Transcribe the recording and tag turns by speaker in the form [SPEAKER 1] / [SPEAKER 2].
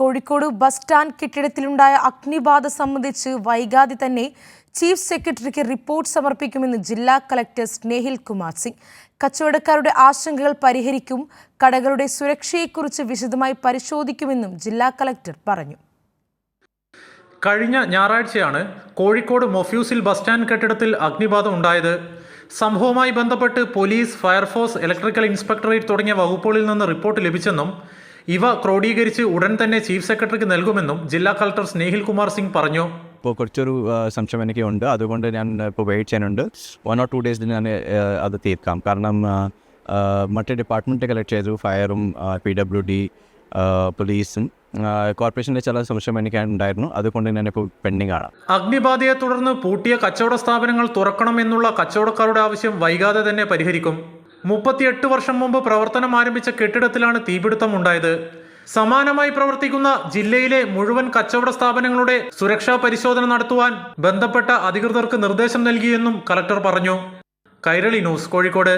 [SPEAKER 1] Kozhikode bus stand കെട്ടിടത്തിലുണ്ടായ അഗ്നിബാധ സംബന്ധിച്ച് വൈകാതെ തന്നെ ചീഫ് സെക്രട്ടറിക്ക് റിപ്പോർട്ട് സമർപ്പിക്കുമെന്ന് ജില്ലാ കളക്ടർ സ്നേഹിൽ കുമാർ സിംഗ്. കച്ചവടക്കാരുടെ ആശങ്കകൾ പരിഹരിക്കും കടകളുടെ സുരക്ഷയെക്കുറിച്ച് വിശദമായി പരിശോധിക്കുമെന്നും ജില്ലാ കളക്ടർ പറഞ്ഞു.
[SPEAKER 2] കഴിഞ്ഞ ഞായറാഴ്ചയാണ് കോഴിക്കോട് മൊഫ്യൂസിൽ ബസ് സ്റ്റാൻഡ് കെട്ടിടത്തിൽ അഗ്നിബാധ ഉണ്ടായത്. സംഭവവുമായി ബന്ധപ്പെട്ട് പോലീസ് ഫയർഫോഴ്സ് ഇലക്ട്രിക്കൽ ഇൻസ്പെക്ടറേറ്റ് തുടങ്ങിയ വകുപ്പുകളിൽ നിന്ന് റിപ്പോർട്ട് ലഭിച്ചെന്നും ഇവ ക്രോഡീകരിച്ച് ഉടൻ തന്നെ ചീഫ് സെക്രട്ടറിക്ക് നൽകുമെന്നും ജില്ലാ കളക്ടർ സ്നേഹിൽ കുമാർ സിംഗ് പറഞ്ഞു.
[SPEAKER 3] ഇപ്പോൾ കുറച്ചൊരു സംശയം എനിക്ക് ഉണ്ട്. അതുകൊണ്ട് ഞാൻ ഇപ്പോൾ വെയിറ്റ് ചെയ്യാനുണ്ട്. വൺ ഓർ ടു ഡേയ്സിൽ ഞാൻ അത് തീർക്കാം. കാരണം മറ്റ് ഡിപ്പാർട്ട്മെന്റ് കളക്ട് ചെയ്തു. ഫയറും പി ഡബ്ല്യു ഡി പോലീസും കോർപ്പറേഷന്റെ ചില സംശയം എനിക്ക് ഉണ്ടായിരുന്നു. അതുകൊണ്ട് ഞാൻ ഇപ്പോൾ പെൻഡിങ് ആണ്.
[SPEAKER 2] അഗ്നിബാധയെ തുടർന്ന് പൂട്ടിയ കച്ചവട സ്ഥാപനങ്ങൾ തുറക്കണമെന്നുള്ള കച്ചവടക്കാരുടെ ആവശ്യം വൈകാതെ തന്നെ പരിഹരിക്കും. മുപ്പത്തിയെട്ട് വർഷം മുമ്പ് പ്രവർത്തനം ആരംഭിച്ച കെട്ടിടത്തിലാണ് തീപിടുത്തം ഉണ്ടായത് സമാനമായി പ്രവർത്തിക്കുന്ന ജില്ലയിലെ മുഴുവൻ കച്ചവട സ്ഥാപനങ്ങളുടെ സുരക്ഷാ പരിശോധന നടത്തുവാൻ ബന്ധപ്പെട്ട അധികൃതർക്ക് നിർദ്ദേശം നൽകിയെന്നും കലക്ടർ പറഞ്ഞു. കൈരളി ന്യൂസ് കോഴിക്കോട്.